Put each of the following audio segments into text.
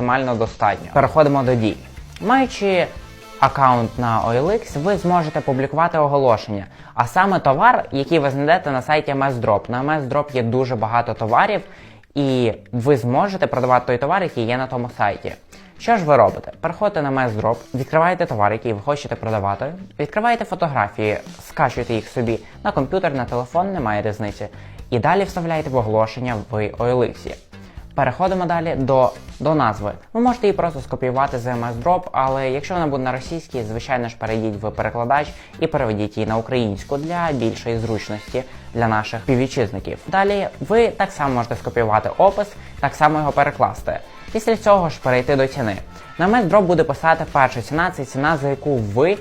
максимально достатньо. Переходимо до дій. Маючи аккаунт на OLX, ви зможете публікувати оголошення, а саме товар, який ви знайдете на сайті MSDrop. На MSDrop є дуже багато товарів, і ви зможете продавати той товар, який є на тому сайті. Що ж ви робите? Переходите на MSDrop, відкриваєте товар, який ви хочете продавати, відкриваєте фотографії, скачуєте їх собі на комп'ютер, на телефон, немає різниці. І далі вставляєте в оголошення в OLX. Переходимо далі до, до назви. Ви можете її просто скопіювати з MS Drop, але якщо вона буде на російській, звичайно ж перейдіть в перекладач і переведіть її на українську для більшої зручності для наших співвітчизників. Далі ви так само можете скопіювати опис, так само його перекласти. Після цього ж перейти до ціни. На MS Drop буде писати перша ціна, це ціна, за яку ви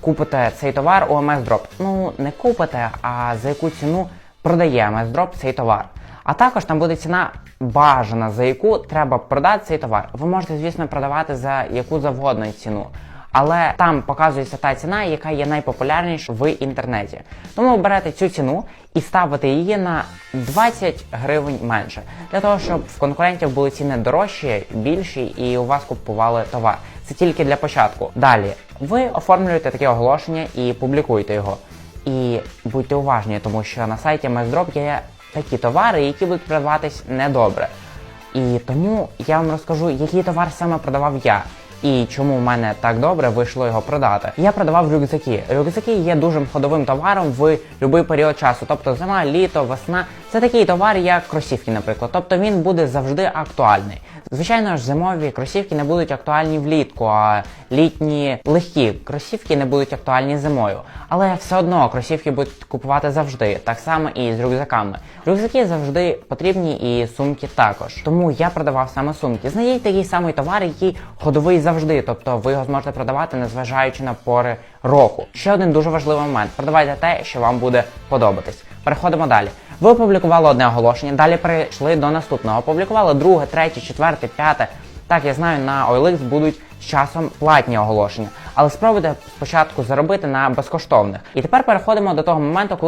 купите цей товар у MS Drop. Ну, не купите, а за яку ціну продає MS Drop цей товар. А також там буде ціна бажана, за яку треба продати цей товар. Ви можете, звісно, продавати за яку завгодно ціну. Але там показується та ціна, яка є найпопулярніша в інтернеті. Тому ви берете цю ціну і ставите її на 20 гривень менше, для того, щоб в конкурентів були ціни дорожчі, більші, і у вас купували товар. Це тільки для початку. Далі ви оформлюєте таке оголошення і публікуєте його. І будьте уважні, тому що на сайті MSDrop є такі товари, які будуть продаватись недобре. І тому я вам розкажу, який товар саме продавав я. І чому в мене так добре вийшло його продати. Я продавав рюкзаки. Рюкзаки є дуже ходовим товаром в будь-який період часу. Тобто зима, літо, весна. Це такий товар, як кросівки, наприклад. Тобто він буде завжди актуальний. Звичайно ж, зимові кросівки не будуть актуальні влітку, а літні легкі кросівки не будуть актуальні зимою. Але все одно кросівки будуть купувати завжди, так само і з рюкзаками. Рюкзаки завжди потрібні і сумки також. Тому я продавав саме сумки. Знайдіть такий самий товар, який ходовий завжди, тобто ви його зможете продавати, незважаючи на пори року. Ще один дуже важливий момент: продавайте те, що вам буде подобатись. Переходимо далі. Ви опублікували одне оголошення, далі перейшли до наступного. Опублікували друге, третє, четверте, п'яте. Так, я знаю, на OLX будуть з часом платні оголошення, але спробуйте спочатку заробити на безкоштовних. І тепер переходимо до того моменту, коли